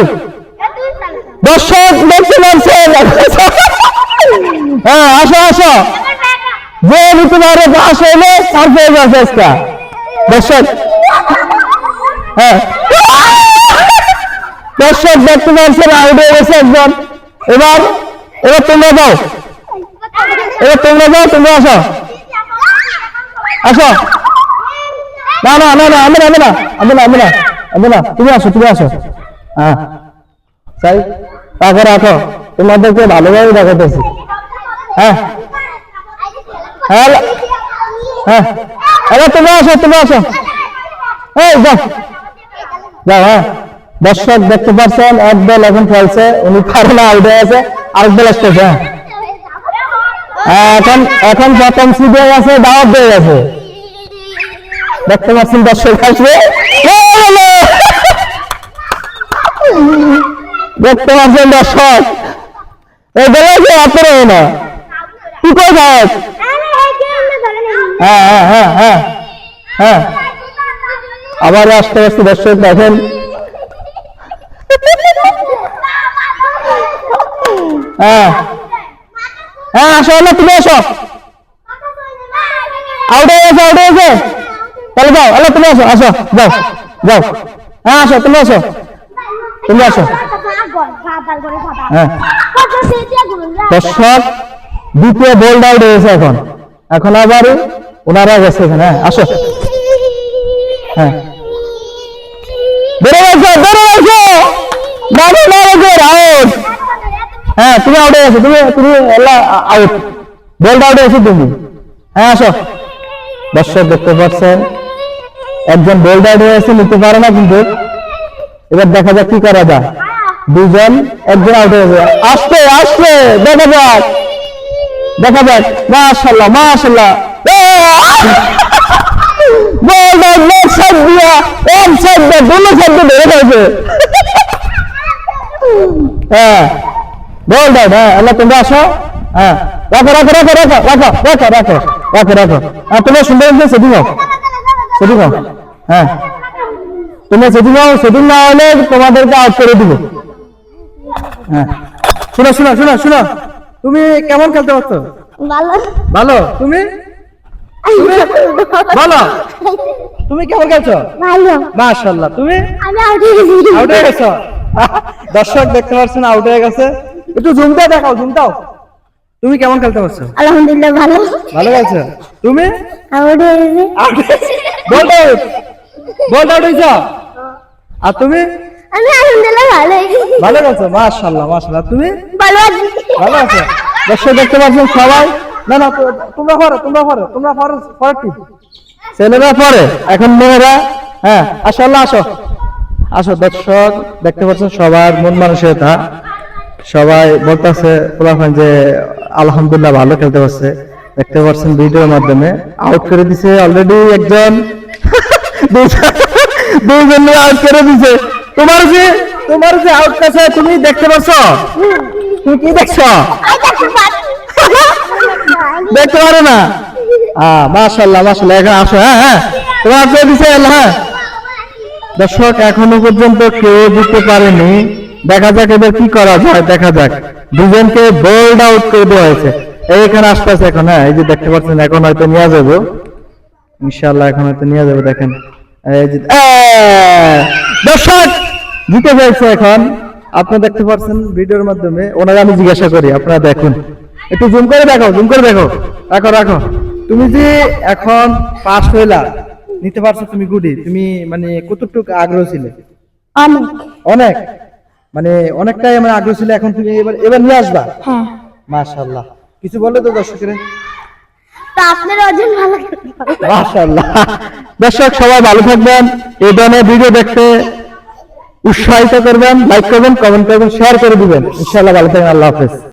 শুরু দর্শক দেখতে পাচ্ছেন হ্যাঁ আসো আসো। যে নিতে পারে পাস হইলে সারপ্রাইজ আছে আজকে। দর্শক হ্যাঁ। দর্শক দেখতে পাচ্ছেন আউট হয়ে গেছে একজন এবার এবার তোমরা যাও। এবার তোমরা যাও, তোমরা আসো। আসো। না না না না আমি না আমি না আমি না আমি না আমি না। তুমি আসো তুমি আসো। হ্যাঁ। তাই তাকে রাখো। তোমাদেরকে ভালোভাবে দেখাতেছি হ্যাঁ। হ্যাঁ। হ্যাঁ তুমি আসো তুমি আসো। এই, যাও। যাও হ্যাঁ। দর্শক দেখতে পাচ্ছেন, এক দল এখন খেলছে। উনি আউট হয়ে আছে, আরেক দল আসতেছে হ্যাঁ। এখন এখন প্রথম সিডে গেছে, দাওয়াত দিয়ে গেছে। দেখতে পাচ্ছেন দর্শক, আসবে। দেখতে পাচ্ছেন দর্শক। এগুলো যে অপরে না। কি কই ভাই? হ্যাঁ হ্যাঁ হ্যাঁ হ্যাঁ হ্যাঁ। আবার আসতে আসতে দর্শক দেখেন। হ্যাঁ। হ্যাঁ আসো না তুমি আসো। আউট হয়ে গেছে আউট হয়ে গেছে তাহলে যাও, আল্লাহ, তুমি আসো আসো, যাও যাও। হ্যাঁ আসো, তুমি আসো। তুমি আসো। হ্যাঁ। দর্শক দ্বিতীয় বোল্ড আউট হয়েছে এখন। এখন আবার ওনারা গেছে এখানে। হ্যাঁ আসো। হ্যাঁ। বেরো গেছো বেরো গেছো নামো নামো গোর আউট হ্যাঁ তুমি আউট হয়ে গেছো তুমি তুমি আউট বোল্ড আউট হয়েছো তুমি। হ্যাঁ আসো। দর্শক দেখতে পাচ্ছেন একজন বোল্ড আউট হয়েছে নিতে পারে না কিন্তু। এবার দেখা যাক কি করা যায়। দুজন একজন আউট হয়ে যায় আসতে আসতে দেখা যাক। দেখা যাক। মাশাল্লাহ মাশাল্লাহ বোল্ড আউট লেগ সাইড দিয়া। এক সাইড সাইড ধরে হ্যাঁ। বোল্ড আউট হ্যাঁ আল্লাহ, তোমরা আসো। হ্যাঁ। রাখো রাখো রাখো রাখো রাখো রাখো রাখো রাখো রাখো। হ্যাঁ তোমরা সুন্দর সেটিং হোক সেটিং হোক হ্যাঁ। তোমরা সেটিং হোক সেটিং না হলে তোমাদেরকে আউট করে দিব। হ্যাঁ। শোনো শোনো শোনো শোনো। তুমি কেমন খেলতে পারছ? ভালো। ভালো? তুমি? ভালো? তুমি কেমন খেলছো? ভালো। মাশাল্লাহ তুমি? আমি আউট হয়ে গেছি। আউট হয়ে গেছো? দর্শক দেখতে পাচ্ছেন আউট হয়ে গেছে। একটু জুমটাও দেখাও জুমটাও তুমি কেমন খেলতে পারছ? আলহামদুলিল্লাহ ভালো। ভালো খেলছো? তুমি? আউট হয়ে গেছি। আউট বল আউট বল আউট আর তুমি? আমি আলহামদুলিল্লাহ ভালো গেছি ভালো খেলছো মাশাল্লাহ মাশাল্লাহ তুমি? ভালো আছি। ভালো আছে? দর্শক দেখতে পাচ্ছেন সবাই? না না তো- তোমরা পড়ো তোমরা পড়ো তোমরা পড়ো পরের টিম ছেলেরা পরে এখন মেয়েরা হ্যাঁ আসো আল্লাহ আসো। আসো দর্শক দেখতে পাচ্ছেন সবার মন মানসিকতা। সবাই বলতেছে পোলাফান যে আলহামদুলিল্লাহ ভালো খেলতে পারছে। দেখতে পাচ্ছেন ভিডিওর মাধ্যমে। আউট করে দিছে অলরেডি একজন। দুজন- দুজন আউট করে দিছে। তোমার যে তোমার যে আউট কাছে তুমি দেখতে পাচ্ছ? তুমি কি দেখছ? দেখতে পারো না? হ্যাঁ মাশাল্লাহ মাশাল্লাহ এখন আসো হ্যাঁ হ্যাঁ। তোমার তো দিছে হ্যাঁ। দর্শক, এখনও পর্যন্ত কেউ জিততে পারেনি। দেখা যাক এবার কি করা যায়, দেখা যাক। দুজনকে বোল্ড আউট করে দেওয়া হয়েছে। এখানে আসতেছে এখন হ্যাঁ এই যে দেখতে পাচ্ছেন, এখন হয়তো নিয়ে যাব। ইনশাল্লাহ এখন হয়তো নিয়ে যাব, দেখেন। যে আহ! দর্শক জিতে ফেলছে এখন। আপনারা দেখতে পাচ্ছেন ভিডিওর মাধ্যমে। ওনারা আমি জিজ্ঞাসা করি আপনারা দেখুন। একটু জুম করে দেখো জুম করে দেখো। রাখো রাখো। তুমি যে এখন পাস হইলা নিতে পারছ তুমি গুডি। তুমি মানে কতটুকু আগ্রহ ছিলে? অনেক। অনেক? মানে অনেকটাই মানে আগ্রহ ছিল এখন তুমি এবার এবার নিয়ে আসবা? হ্যাঁ। মাশাআল্লাহ। কিছু বলে তো দর্শকের। তো আপনার দর্শক, সবাই ভালো থাকবেন। এই ধরনের ভিডিও দেখতে উৎসাহিত করবেন লাইক করবেন কমেন্ট করবেন শেয়ার করে দিবেন। ইনশাআল্লাহ ভালো থাকবেন। আল্লাহ হাফেজ।